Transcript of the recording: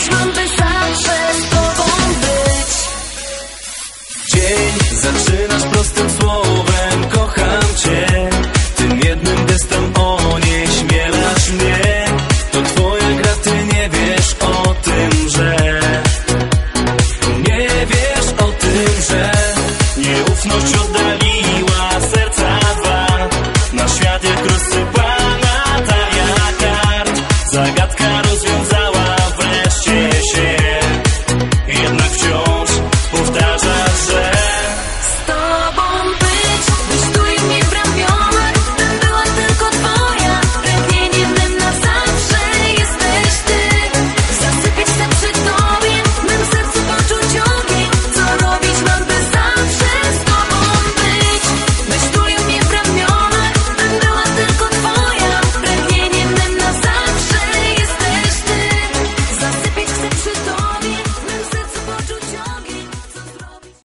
Wyszłam, by sam przez tobą być. Dzień zaczynasz prostym słowem Kocham cię. Tym jednym gestem onieśmielasz mnie. To twoja gra, ty nie wiesz o tym, że Nie wiesz o tym, że Nieufność oddaliła serca dwa. Na świat